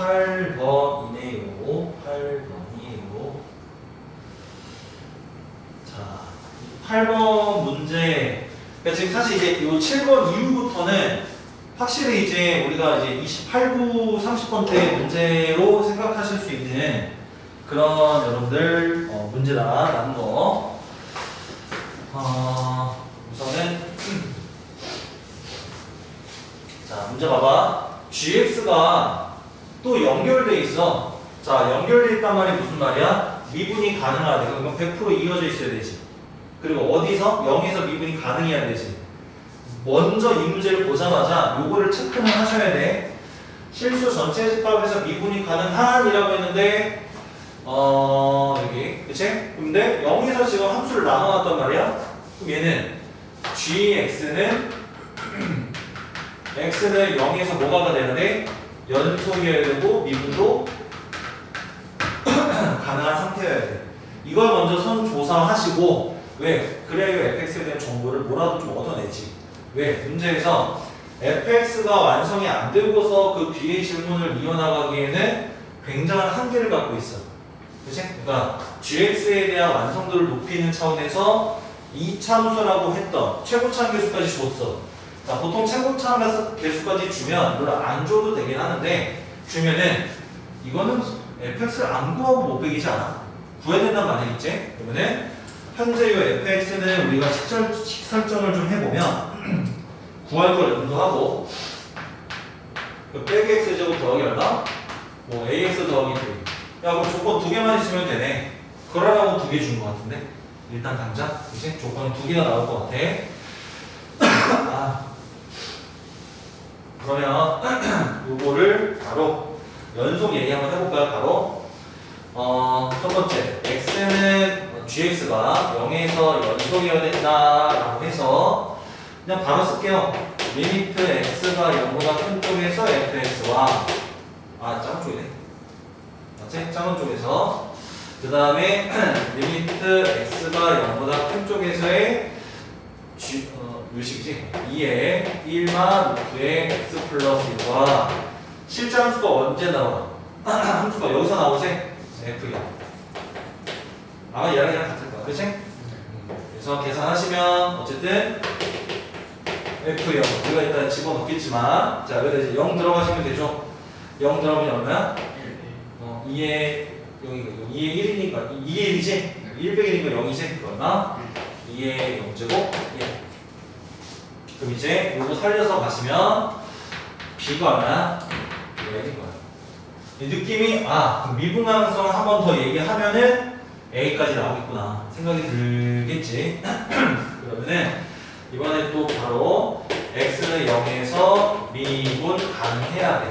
8번이네요. 8번이에요. 자, 8번 문제. 그러니까 지금 사실 이제 이 7번 이후부터는 확실히 이제 우리가 이제 28구 30번 대 문제로 생각하실 수 있는 그런 여러분들 어, 문제다라는 거. 어, 우선은 자 문제 봐봐. gx가 또 연결돼 있어. 자 연결돼 있단 말이 무슨 말이야? 미분이 가능하대. 그럼 100% 이어져 있어야 되지. 그리고 어디서? 0에서 미분이 가능해야 되지. 먼저 이 문제를 보자마자 요거를 체크는 하셔야 돼. 실수 전체 집합에서 미분이 가능한이라고 했는데 어 여기 그치? 근데 0에서 지금 함수를 나눠놨단 말이야. 그럼 얘는 gx는 x는 0에서 뭐가 되는데 연속이어야 되고 미분도 가능한 상태여야 돼. 이걸 먼저 선 조사하시고 왜? 그래야 fx에 대한 정보를 뭐라도 좀 얻어내지. 왜? 문제에서 fx가 완성이 안 되고서 그 뒤에 질문을 이어나가기에는 굉장한 한계를 갖고 있어. 그치? 그러니까 gx에 대한 완성도를 높이는 차원에서 이참수라고 했던 최고참 계수까지 줬어. 자, 보통 최고참 계수까지 주면 물론 안 줘도 되긴 하는데 주면은 이거는 fx를 안 구하고 못 빼기지 않아. 구해야 된단 말이겠지? 그러면은 현재 이 fx는 우리가 식절, 식설정을 좀 해보면 구할 걸 염두하고 그 빼기 x 제곱 더하기 얼마? 뭐 ax 더하기 2. 야 그럼 조건 두 개만 있으면 되네. 그러라고 두 개 준 것 같은데 일단 당장 그치? 조건이 두 개가 나올 것 같아. 아. 그러면 요거를 바로 연속 얘기 한번 해볼까요? 바로 어, 첫 번째 x는 gx가 0에서 연속이어야 된다라고 해서 그냥 바로 쓸게요. 리미트 x가 0보다 큰 쪽에서 fx와 아 작은 쪽이네. 맞지? 작은 쪽에서 그 다음에 리미트 x가 0보다 큰 쪽에서의 g 어, 요식이지 2에 1만 루트의 x 플러스 1과 실제 함수가 언제 나와? 함수가 여기서 나오지? f야. 아마 얘랑 얘랑 같을 거야, 그치? 그래서 계산하시면 어쨌든 F0 우리가 일단 집어넣겠지만 자 여기다 이제 0 들어가시면 되죠 0 들어가면 얼마야? 어, 2에 0이고 2에 1이니까 2에 1이지? 1 1이니까 0이지? 얼마? 2에 0제곱 1 그럼 이제 요거 살려서 가시면 1인 거야 이 느낌이 아 미분가능성 한 번 더 얘기하면은 A까지 나오겠구나 생각이 들겠지 그러면은 이번에 또 바로 x는 0에서 미분 가능해야 돼.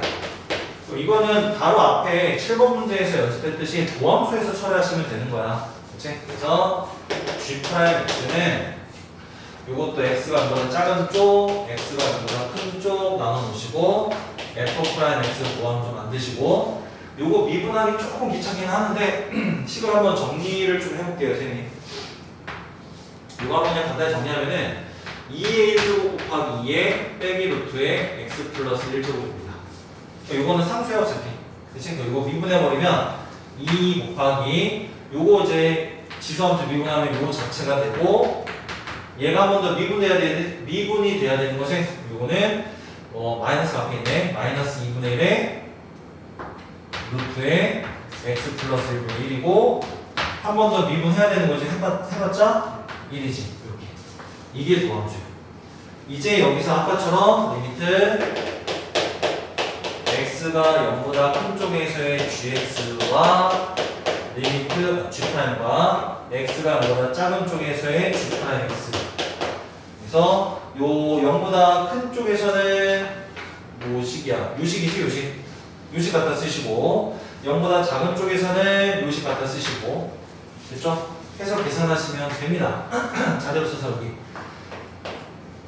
이거는 바로 앞에 7번 문제에서 연습했듯이 도함수에서 처리하시면 되는 거야. 그치? 그래서 g x는 이것도 x가 이거는 작은 쪽, x가 이거보다 큰쪽 나눠 놓으시고 f x 도함수 만드시고 요거 미분하기 조금 귀찮긴 하는데 식을 한번 정리를 좀 해볼게요, 선생님. 이거 한번 그냥 간단히 정리하면은 2의 1제곱 곱하기 2의 빼기 루트의 x 플러스 1제곱입니다. 요거는 상수야 어차피. 그치? 이거 미분해버리면 2 곱하기 요거 이제 지수함수 미분하면 요거 자체가 되고 얘가 더 미분해야 되 미분이 돼야 되는 것은 요거는 어, 마이너스 앞에 있네. 마이너스 2분의 1에 루트의 x 플러스 1분의 1이고 한 번 더 미분해야 되는 거지 해봤, 해봤자 1이지. 이렇게. 이게 도함수예요. 이제 여기서 아까처럼 리미트 x가 0보다 큰 쪽에서의 gx와 리미트 g'과 x가 0보다 작은 쪽에서의 g'x 그래서 요 0보다 큰 쪽에서는 요식이야 요식이지 요식 요식 갖다 쓰시고 0보다 작은 쪽에서는 요식 갖다 쓰시고 됐죠? 해서 계산하시면 됩니다 자료 써서 여기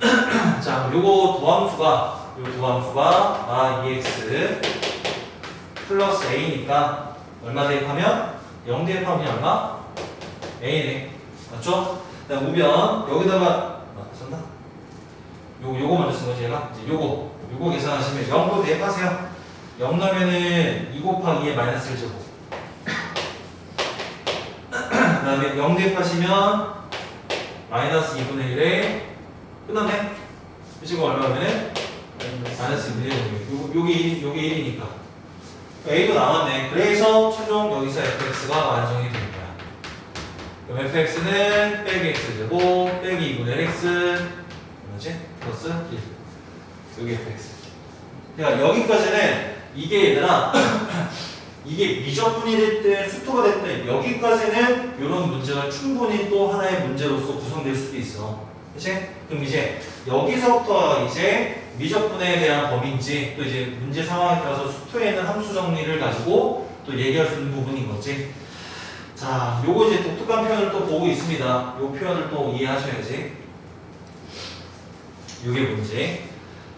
자, 요거 도함수가 요 도함수가 아 EX 플러스 A니까 얼마 대입하면 0 대입하면 얼마? A네. 맞죠? 그다음 우변 여기다가 아, 썼나? 요거 요거 먼저 쓴 거지 얘가? 이제 요거 요거 계산하시면 0도 대입하세요. 0 나면은 2 곱하기 2의 마이너스 1제곱. 그 다음에 0 대입하시면 마이너스 2분의 1에 끝났네? 이 지금 얼마면은? 마이너스 2분의 1 여기 여기 1이니까. A도 나왔네. 그래서 최종 여기서 fx가 완성이 됩니다 그럼 fx는 빼기 x제곱 빼기 2분의 x 뭐지? 플러스 1 여기 fx 그러니까 여기까지는 이게 얘들아 이게 미적분이 됐든 수토가 됐든 여기까지는 이런 문제가 충분히 또 하나의 문제로서 구성될 수도 있어 그치? 그럼 이제 여기서부터 이제 미적분에 대한 범위인지 또 이제 문제 상황에 따라서 수토에 있는 함수 정리를 가지고 또 얘기할 수 있는 부분인 거지 자 요거 이제 독특한 표현을 또 보고 있습니다 요 표현을 또 이해하셔야지 요게 문제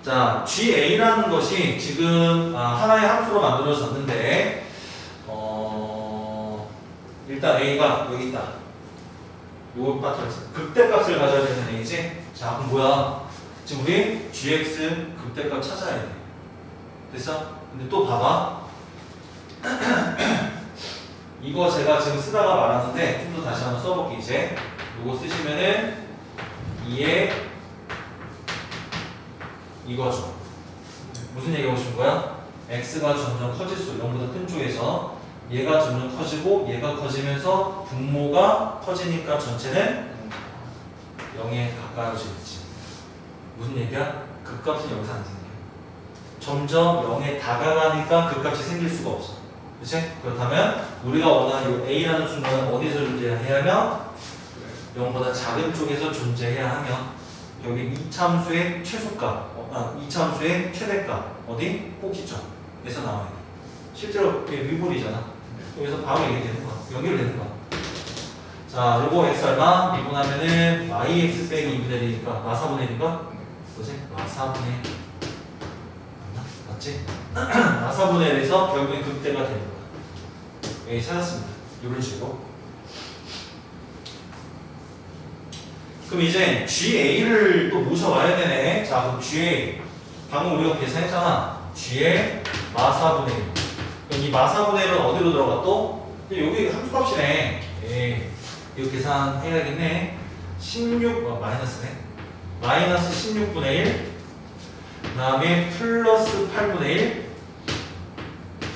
자, GA라는 것이 지금 아, 하나의 함수로 만들어졌는데, 어, 일단 A가 여기 있다. 요 파트였어. 극대값을 가져야 되는 A지? 자, 그럼 뭐야? 지금 우리 GX 극대값 찾아야 돼. 됐어? 근데 또 봐봐. 이거 제가 지금 쓰다가 말았는데, 좀 더 다시 한번 써볼게, 이제. 요거 쓰시면은, 2에 이거죠. 무슨 얘기 하고 싶은 거야? x가 점점 커질수록 0보다 큰 쪽에서 얘가 점점 커지고 얘가 커지면서 분모가 커지니까 전체는 0에 가까워지겠지. 무슨 얘기야? 극값은 여기서 안 생겨. 점점 0에 다가가니까 극값이 생길 수가 없어. 그치? 그렇다면 우리가 원하는 이 a라는 순간은 어디서 존재해야 하면 0보다 작은 쪽에서 존재해야 하며 여기 이참수의 최소값, 어, 아, 이참수의 최대값 어디? 꼭지점에서 나와야 돼. 실제로 그게 위볼이잖아. 여기서 바로 얘기되는 거야. 연결되는 거야. 자, 요거 x 얼마? 미분하면은 yx 빼기 2분의 1이니까 마사분의 1인가? 뭐지? 마사분의 1. 맞지? 마사분의 1에서 결국엔 극대가 되는 거야. 여기 찾았습니다. 이런 식으로. 그럼 이제 GA를 또 모셔와야 되네. 자, 그럼 GA. 방금 우리가 계산했잖아. GA 마사분의 1. 그럼 이 마사분의 1은 어디로 들어가 또? 여기 함수값이네. 예. 이거 계산해야겠네. 16, 어, 마이너스네. 마이너스 16분의 1. 그 다음에 플러스 8분의 1.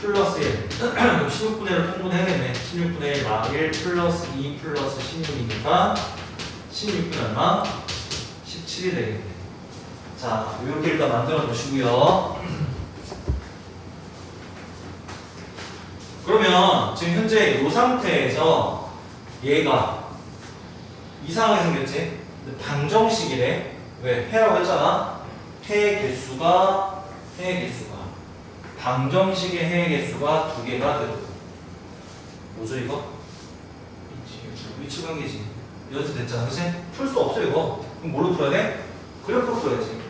플러스 1. 그럼 16분의 1을 통분해야겠네. 16분의 1마1 플러스 2 플러스 16이니까 16분 얼마? 17이 되겠네. 자, 이렇게 일단 만들어 놓으시고요. 그러면 지금 현재 이 상태에서 얘가 이상하게 생겼지? 방정식이래. 왜? 해라고 했잖아. 해 개수가 해 개수가 방정식의 해 개수가 두 개가 되고 뭐죠 이거? 위치 관계지. 연습됐잖아, 그치? 풀수 없어 이거. 그럼 뭘로 풀어야 돼? 그래프로 풀어야지.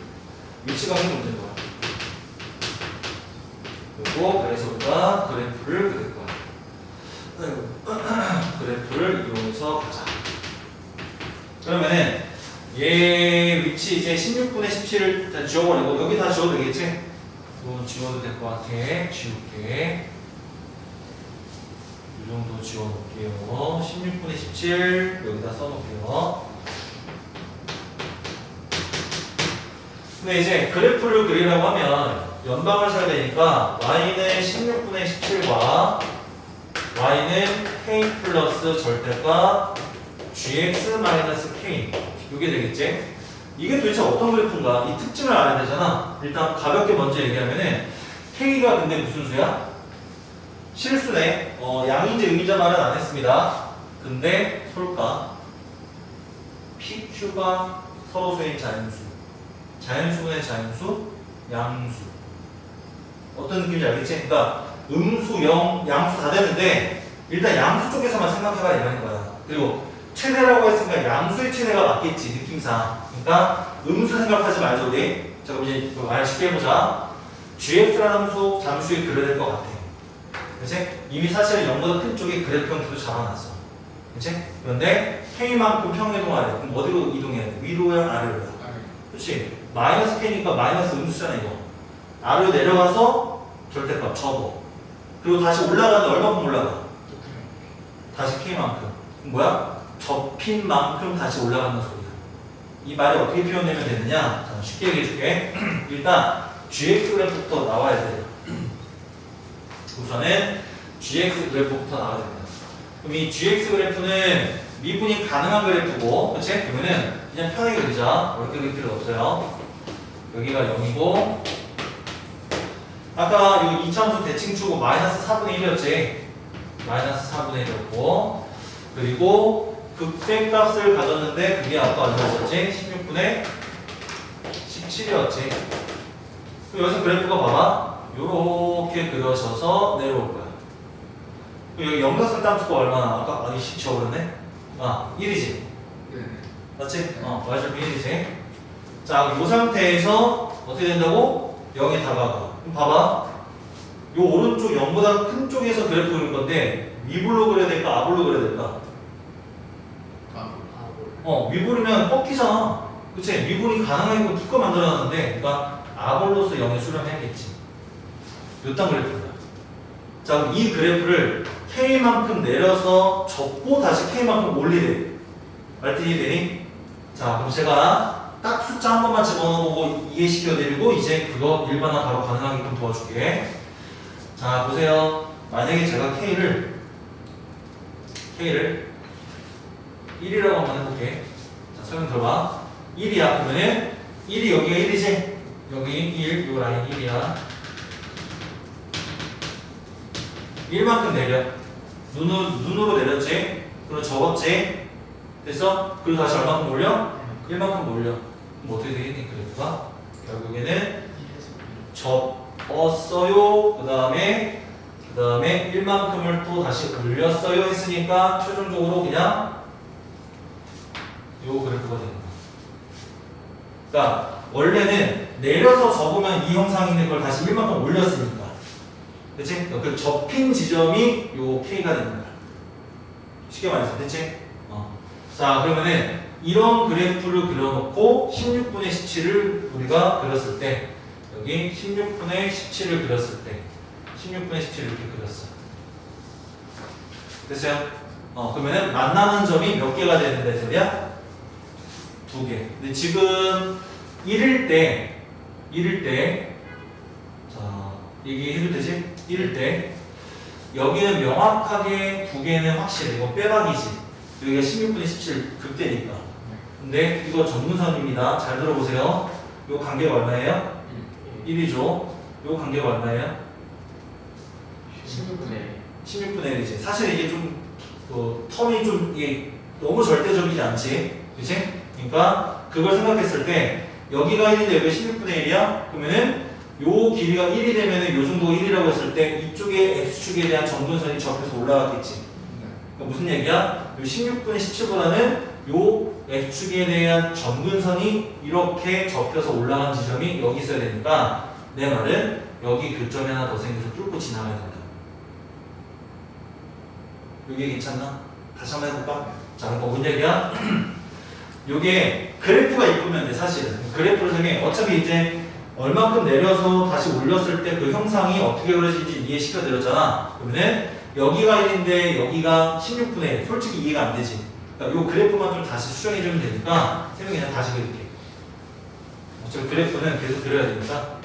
위치가 한 문제인 거야. 그리고 그래서 우리가 그래프를 그릴 거야. 그래프를 이용해서 가자. 그러면은 얘 위치 이제 16분의 17을 다 지워버리고 여기 다 지워도 되겠지? 이건 지워도 될 것 같아. 지울게. 이 정도 지워놓을게요. 16분의 17 여기다 써놓을게요. 근데 이제 그래프를 그리라고 하면 연방을 써야 되니까 y는 16분의 17과 y는 k 플러스 절대값 gx 마이너스 k 이게 되겠지? 이게 도대체 어떤 그래프인가? 이 특징을 알아야 되잖아. 일단 가볍게 먼저 얘기하면은 k가 근데 무슨 수야? 실수네. 어, 양인지 음이자 말은 안 했습니다. 근데 솔까 PQ가 서로 수인 자연수. 자연수분의 자연수, 양수. 어떤 느낌인지 알겠지? 그러니까 음수, 영, 양수 다 되는데 일단 양수 쪽에서만 생각해봐 이러는 거야. 그리고 최대라고 했으니까 양수의 최대가 맞겠지 느낌상. 그러니까 음수 생각하지 말자 우리. 자 그럼 이제 말 쉽게 해보자. GX라는 함수 잠수에 그려야 될 것 같아. 그치? 이미 사실 0보다 큰 쪽에 그래프 형태도 잡아놨어. 그치? 그런데 K만큼 평이동하래. 그럼 어디로 이동해야 돼? 위로야 아래로야? 그치? 마이너스 K니까 마이너스 음수잖아 이거. 아래로 내려가서 절대값 접어. 그리고 다시 올라가는데 얼마큼 올라가? 다시 K만큼. 뭐야? 접힌 만큼 다시 올라간다는 소리야. 이 말이 어떻게 표현되면 되느냐? 자, 쉽게 얘기해 줄게. 일단 GX 그래프부터 나와야 돼요. 우선은 GX 그래프부터 나와야 됩니다. 그럼 이 GX 그래프는 미분이 가능한 그래프고, 그치? 그러면은 그냥 편하게 그리자. 어렵게 그릴 필요 없어요. 여기가 0이고, 아까 요 이차함수 대칭축은 마이너스 4분의 1이었지. 마이너스 4분의 1이었고, 그리고 극대값을 가졌는데 그게 아까 얼마였었지? 16분의 17이었지. 여기서 그래프가 봐봐. 요렇게 그려져서 내려올 거야. 여기 연각선 함수가 얼마나? 아까 아니 10 적었네? 아 1이지. 네. 맞지? 어, y절편 1이지. 자, 이 상태에서 어떻게 된다고? 0에 다가가. 그럼 봐봐. 요 오른쪽 0보다 큰 쪽에서 그래프 그릴 건데 위불로 그려야 될까? 아볼로 그려야 될까? 아, 어, 위불이면 꺾이잖아. 그치? 위불이 가능하고 두꺼 만들어놨는데, 그러니까 아볼로서 0에 수렴해야겠지. 요딴 그래프입니다. 자, 그럼 이 그래프를 K만큼 내려서 접고 다시 K만큼 올리래. 말뜻 이해되니? 자, 그럼 제가 딱 숫자 한 번만 집어넣어보고 이해시켜드리고, 이제 그거 일반화 바로 가능하게끔 도와줄게. 자, 보세요. 만약에 제가 K를, K를 1이라고 한번 해볼게. 자, 설명 들어봐. 1이야. 그러면은 1이 여기가 1이지? 여기 1, 요 라인 1이야. 1만큼 내려. 눈으로, 눈으로 내렸지? 그리고 접었지? 됐어? 그리고 다시 얼마큼 올려? 1만큼 올려. 그럼 어떻게 되겠니? 그래프가? 결국에는 접었어요. 그 다음에 그 다음에 1만큼을 또 다시 올렸어요 했으니까 최종적으로 그냥 요 그래프가 되는 거야. 그러니까 원래는 내려서 접으면 이 형상이 있는 걸 다시 1만큼 올렸으니까. 그치? 그 접힌 지점이 요 K가 되는 거야. 쉽게 말해서, 그치? 어. 자, 그러면은 이런 그래프를 그려놓고 16분의 17을 우리가 그렸을 때 여기 16분의 17을 그렸을 때 16분의 17을 이렇게 그렸어. 됐어요? 어, 그러면은 만나는 점이 몇 개가 되는데, 이 소리야? 두 개. 근데 지금 1일 때, 1일 때, 자, 얘기해도 되지? 1일 때, 여기는 명확하게 두 개는 확실해. 이거 빼박이지. 여기가 16분의 17 극대니까. 근데 이거 전문선입니다. 잘 들어보세요. 요 관계가 얼마예요? 1이죠. 요 관계가 얼마예요? 16분에 16분의 1이지. 사실 이게 좀, 그, 텀이 좀, 이게 너무 절대적이지 않지? 그치? 그러니까, 그걸 생각했을 때, 여기가 1인데 여기가 16분의 1이야? 그러면은, 요 길이가 1이 되면은 요 정도가 1이라고 했을 때, 이쪽에 X축에 대한 정근선이 접해서 올라갔겠지. 그러니까 무슨 얘기야? 요 16분의 17보다는 요 X축에 대한 전근선이 이렇게 접혀서 올라간 지점이 여기 있어야 되니까, 내 말은 여기 교점이 하나 더 생겨서 뚫고 지나가야 된다. 요게 괜찮나? 다시 한번 해볼까? 자, 그럼 뭔 얘기야? 요게 그래프가 이쁘면 돼, 사실은. 그래프를 통해 어차피 이제 얼만큼 내려서 다시 올렸을 때 그 형상이 어떻게 그려지는지 이해시켜 드렸잖아. 그러면은 여기가 1인데 여기가 16분의 1. 솔직히 이해가 안 되지. 그러니까 요 그래프만 좀 다시 수정해 주면 되니까 세명이 그냥 다시 그릴게. 어차피 그래프는 계속 그려야 되니까.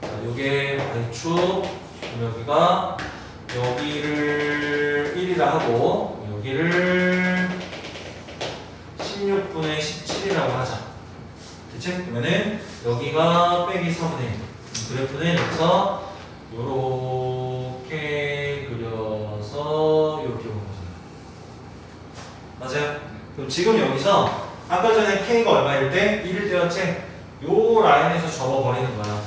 자, 요게 그럼 여기가 여기를 1이라 하고 여기를 16분의 17이라고 하자. 대체 그러면은 여기가 빼기 4분의 1. 그래프는 여기서 요렇게 그려서 이렇게 오는 거잖아요. 맞아요? 그럼 지금 여기서 아까 전에 K가 얼마일 때? 1일 때였지? 요 라인에서 접어버리는 거야.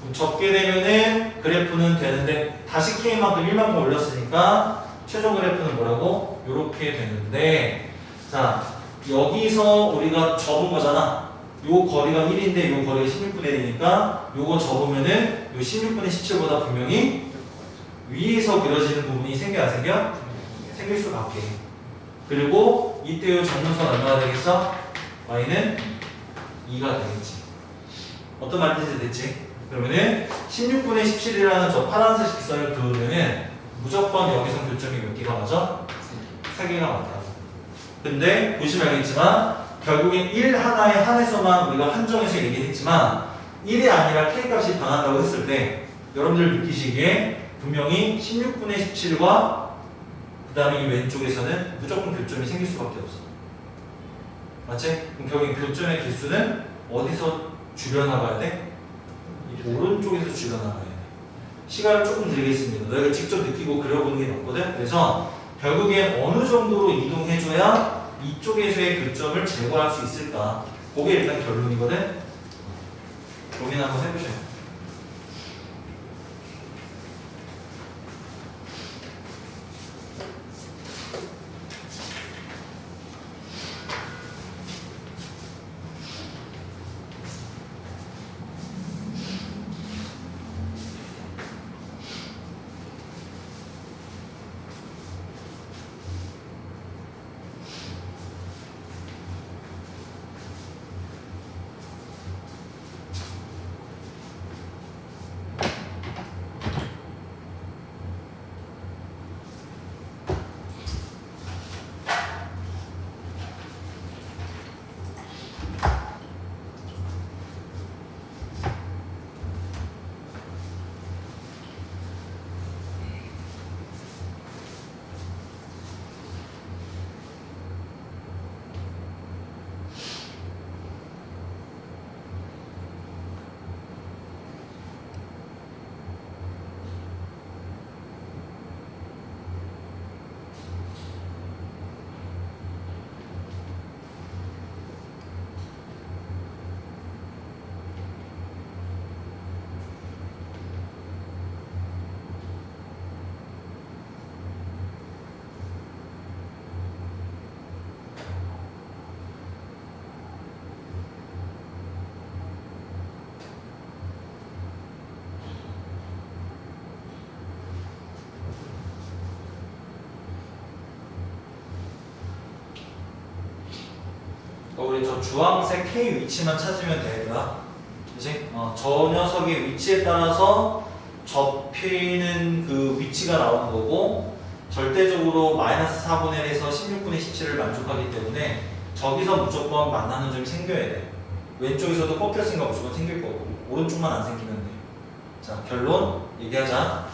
그럼 접게 되면은 그래프는 되는데 다시 K만큼 1만큼 올렸으니까 최종 그래프는 뭐라고? 요렇게 되는데 자 여기서 우리가 접은 거잖아 요 거리가 1인데 요 거리가 16분의 1이니까 요거 접으면은 요 16분의 17보다 분명히 위에서 그려지는 부분이 생겨 안 생겨? 생길 수밖에 그리고 이때 요 정문선 얼마가 되겠어? y는 2가 되겠지 어떤 말인지 됐지? 그러면은 16분의 17이라는 저 파란색 직선을 그으면은 무조건 여기서 교점이 몇 개가 맞아? 세 개가 맞다. 근데 보시면 알겠지만 결국엔 1 하나에 한해서만 우리가 한정해서 얘기했지만 1이 아니라 k 값이 변한다고 했을 때 여러분들 느끼시기에 분명히 16분의 17과 그 다음에 이 왼쪽에서는 무조건 교점이 생길 수밖에 없어. 맞지? 그럼 결국엔 교점의 개수는 어디서 줄여나가야 돼? 오른쪽에서 줄여나가야 돼. 시간을 조금 드리겠습니다. 너희가 직접 느끼고 그려보는 게 낫거든. 그래서 결국엔 어느 정도로 이동해줘야 이쪽에서의 교점을 제거할 수 있을까? 그게 일단 결론이거든. 고민 한번 해보세요. 우리 저 주황색 K 위치만 찾으면 되겠다. 그지? 어, 저 녀석의 위치에 따라서 접히는 그 위치가 나오는 거고 절대적으로 마이너스 4분의 1에서 16분의 17을 만족하기 때문에 저기서 무조건 만나는 점이 생겨야 돼. 왼쪽에서도 꺾였으니까 무조건 생길 거고 오른쪽만 안 생기면 돼. 자 결론 얘기하자.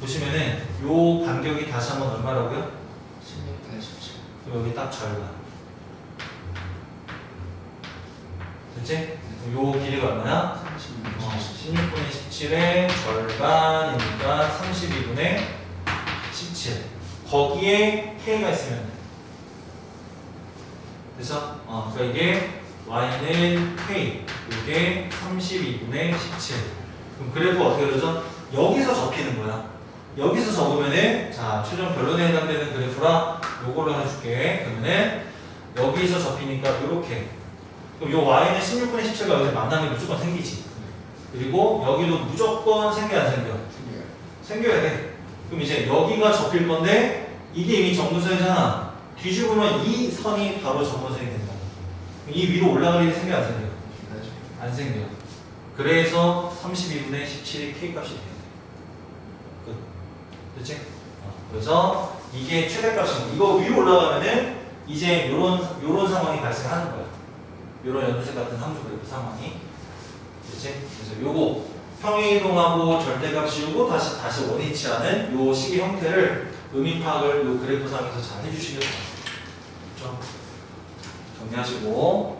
보시면은 요 간격이 다시 한번 얼마라고요? 16분의 17 그럼 여기 딱 절반. 됐지? 요 길이가 얼마야? 36분의 어, 17 16분의 17의 절반이니까 32분의 17. 거기에 k가 있으면 돼. 그래서 어, 그러니까 이게 y는 k, 이게 32분의 17. 그럼 그래프 어떻게 되죠? 여기서 접히는 거야. 여기서 접으면은 자 최종 결론에 해당되는 그래프라 요걸로 해줄게. 그러면은 여기서 접히니까 이렇게. 그럼 요 y는 16분의 17과 여기서 만나면 무조건 생기지. 그리고 여기도 무조건 생겨 안 생겨? 생겨야 돼. 그럼 이제 여기가 접힐 건데 이게 이미 정문선이잖아. 뒤집으면 이 선이 바로 정문선이 된다. 이 위로 올라갈 일이 생겨 안 생겨? 안 생겨. 그래서 32분의 17이 k 값이 돼야 돼. 끝. 됐지? 어, 그래서 이게 최대값인 이거 위로 올라가면은 이제 요런 요런 상황이 발생하는 거야. 요런 연두색 같은 함수 그래프 상황이. 됐지? 그래서 요거 평행이동하고 절대값 씌우고 다시 다시 원위치하는 요 식의 형태를 의미 파악을 요 그래프상에서 잘 해주시면 돼요. 그렇죠? 정리하시고